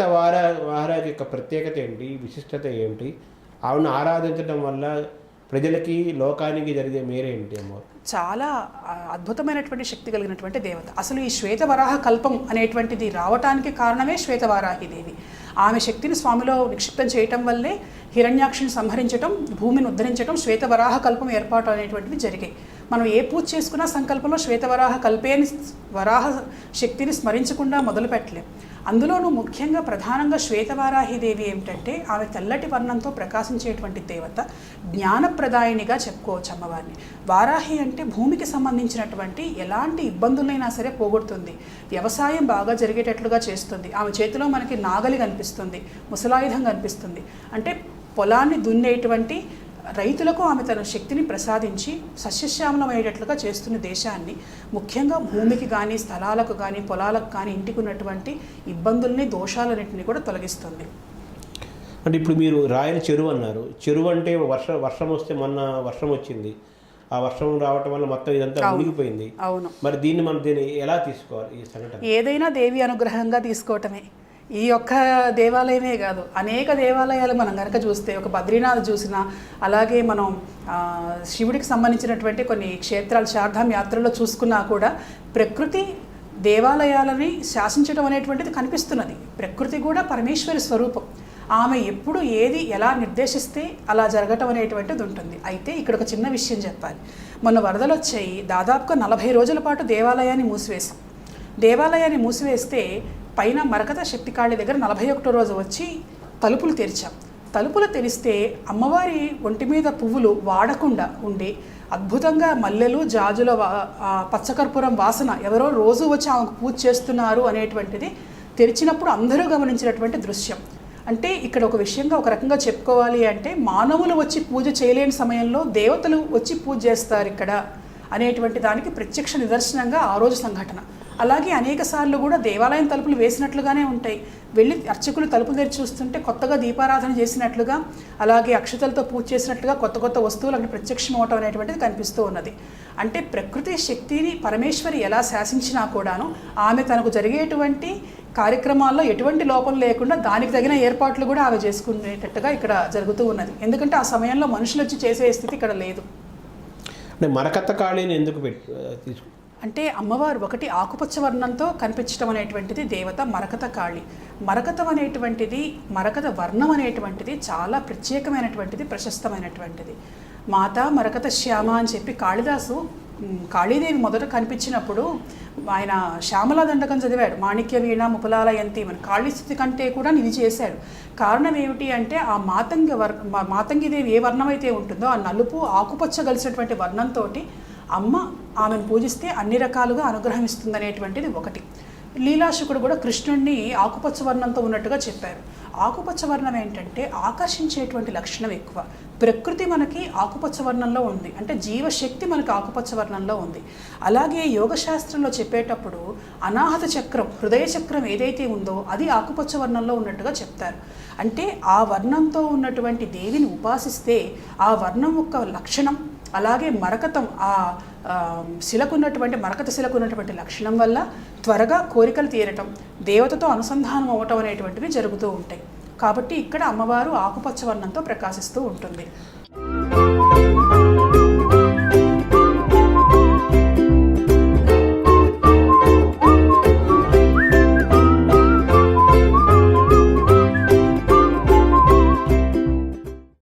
శ్వేతవార వార యొక్క ప్రత్యేకత ఏంటి? విశిష్టత ఏంటి? ఆవిడను ఆరాధించడం వల్ల ప్రజలకి లోకానికి జరిగే మేరేంటి అమ్మవారు చాలా అద్భుతమైనటువంటి శక్తి కలిగినటువంటి దేవత. అసలు ఈ శ్వేతవరాహ కల్పం అనేటువంటిది రావటానికి కారణమే శ్వేతవరాహిదేవి ఆమె శక్తిని స్వామిలో నిక్షిప్తం చేయటం వల్లే హిరణ్యాక్షిని సంహరించటం భూమిని ఉద్ధరించటం శ్వేతవరాహ కల్పం ఏర్పాటు అనేటువంటివి జరిగాయి. మనం ఏ పూజ చేసుకున్నా సంకల్పంలో శ్వేతవరాహ కల్పేని వరాహ శక్తిని స్మరించకుండా మొదలు పెట్టలేం అందులోనూ ముఖ్యంగా ప్రధానంగా శ్వేతవారాహిదేవి ఏమిటంటే ఆమె తెల్లటి వర్ణంతో ప్రకాశించేటువంటి దేవత జ్ఞానప్రదాయినిగా చెప్పుకోవచ్చు అమ్మవారిని. వారాహి అంటే భూమికి సంబంధించినటువంటి ఎలాంటి ఇబ్బందులైనా సరే పోగొడుతుంది. వ్యవసాయం బాగా జరిగేటట్లుగా చేస్తుంది. ఆమె చేతిలో మనకి నాగలి కనిపిస్తుంది ముసలాయుధం కనిపిస్తుంది. అంటే పొలాన్ని దున్నేటువంటి రైతులకు ఆమె తన శక్తిని ప్రసాదించి సస్యశ్యామలమయ్యేటట్లుగా చేస్తున్న దేశాన్ని ముఖ్యంగా భూమికి కానీ స్థలాలకు కానీ పొలాలకు కానీ ఇంటికి ఉన్నటువంటి ఇబ్బందుల్ని దోషాలన్నింటినీ కూడా తొలగిస్తుంది. అంటే ఇప్పుడు మీరు రాయల చెరువు అన్నారు. చెరువు అంటే వర్ష వర్షం వస్తే మొన్న వర్షం వచ్చింది. ఆ వర్షం రావటం వల్ల మొత్తం ఇదంతా. మునిగిపోయింది. అవును. మరి దీన్ని మనం దీన్ని ఎలా తీసుకోవాలి ఈ సంఘటన? ఏదైనా దేవి అనుగ్రహంగా తీసుకోవటమే. ఈ యొక్క దేవాలయమే కాదు అనేక దేవాలయాలు మనం కనుక చూస్తే ఒక బద్రీనాథ్ చూసినా అలాగే మనం శివుడికి సంబంధించినటువంటి కొన్ని క్షేత్రాలు శారదాం యాత్రలో చూసుకున్నా కూడా ప్రకృతి దేవాలయాలని శాసించడం అనేటువంటిది కనిపిస్తున్నది. ప్రకృతి కూడా పరమేశ్వరి స్వరూపం. ఆమె ఎప్పుడు ఏది ఎలా నిర్దేశిస్తే అలా జరగటం అనేటువంటిది ఉంటుంది. అయితే ఇక్కడ ఒక చిన్న విషయం చెప్పాలి. మొన్న వరదలు వచ్చాయి. దాదాపుగా నలభై రోజుల పాటు దేవాలయాన్ని మూసివేశాం. దేవాలయాన్ని మూసివేస్తే పైన మరకత శక్తికాళి దగ్గర నలభై ఒకటో రోజు వచ్చి తలుపులు తెరిచాం. తలుపులు తెరిస్తే అమ్మవారి ఒంటి మీద పువ్వులు వాడకుండా ఉండి అద్భుతంగా మల్లెలు జాజుల వా పచ్చకర్పూరం వాసన ఎవరో రోజు వచ్చి ఆమెకు పూజ చేస్తున్నారు అనేటువంటిది తెరిచినప్పుడు అందరూ గమనించినటువంటి దృశ్యం. అంటే ఇక్కడ ఒక విషయంగా ఒక రకంగా చెప్పుకోవాలి అంటే మానవులు వచ్చి పూజ చేయలేని సమయంలో దేవతలు వచ్చి పూజ చేస్తారు ఇక్కడ. అనేటువంటి దానికి ప్రత్యక్ష నిదర్శనంగా ఆ రోజు సంఘటన. అలాగే అనేక సార్లు కూడా దేవాలయం తలుపులు వేసినట్లుగానే ఉంటాయి. వెళ్ళి అర్చకులు తలుపులు తెరిచి చూస్తుంటే కొత్తగా దీపారాధన చేసినట్లుగా అలాగే అక్షతలతో పూజ చేసినట్లుగా కొత్త కొత్త వస్తువులు అక్కడ ప్రత్యక్షం అవటం అనేటువంటిది కనిపిస్తూ ఉన్నది. అంటే ప్రకృతి శక్తిని పరమేశ్వరి ఎలా శాసించినా కూడాను ఆమె తనకు జరిగేటువంటి కార్యక్రమాల్లో ఎటువంటి లోపం లేకుండా దానికి తగిన ఏర్పాట్లు కూడా ఆమె చేసుకునేటట్టుగా ఇక్కడ జరుగుతూ ఉన్నది. ఎందుకంటే ఆ సమయంలో మనుషులు వచ్చి చేసే స్థితి ఇక్కడ లేదు. అంటే మరకత్త కాళీని ఎందుకు తీసుకు అంటే అమ్మవారు ఒకటి ఆకుపచ్చ వర్ణంతో కనిపించడం అనేటువంటిది దేవత మరకత కాళి. మరకతం అనేటువంటిది మరకత వర్ణం అనేటువంటిది చాలా ప్రత్యేకమైనటువంటిది ప్రశస్తమైనటువంటిది. మాత మరకత శ్యామ అని చెప్పి కాళిదాసు కాళీదేవి మొదట కనిపించినప్పుడు ఆయన శ్యామలా దండకం చదివాడు. మాణిక్య వీణ ముపలాలయంతి మన కాళీస్థితి కంటే కూడా ఇది చేశాడు. కారణం ఏమిటి అంటే ఆ మాతంగి వర్ మాతంగిదేవి ఏ వర్ణం అయితే ఉంటుందో ఆ నలుపు ఆకుపచ్చ కలిసినటువంటి వర్ణంతో అమ్మ ఆమెను పూజిస్తే అన్ని రకాలుగా అనుగ్రహం ఇస్తుందనేటువంటిది ఒకటి. లీలాశుకుడు కూడా కృష్ణుణ్ణి ఆకుపచ్చ వర్ణంతో ఉన్నట్టుగా చెప్పారు. ఆకుపచ్చ వర్ణం ఏంటంటే ఆకర్షించేటువంటి లక్షణం ఎక్కువ. ప్రకృతి మనకి ఆకుపచ్చ వర్ణంలో ఉంది. అంటే జీవశక్తి మనకి ఆకుపచ్చ వర్ణంలో ఉంది. అలాగే యోగశాస్త్రంలో చెప్పేటప్పుడు అనాహత చక్రం హృదయ చక్రం ఏదైతే ఉందో అది ఆకుపచ్చ వర్ణంలో ఉన్నట్టుగా చెప్తారు. అంటే ఆ వర్ణంతో ఉన్నటువంటి దేవిని ఉపాసిస్తే ఆ వర్ణం యొక్క లక్షణం అలాగే మరకతం ఆ శిలకున్నటువంటి మరకత శిలకున్నటువంటి లక్షణం వల్ల త్వరగా కోరికలు తీరటం దేవతతో అనుసంధానం అవ్వటం అనేటువంటివి జరుగుతూ ఉంటాయి. కాబట్టి ఇక్కడ అమ్మవారు ఆకుపచ్చ వర్ణంతో ప్రకాశిస్తూ ఉంటుంది.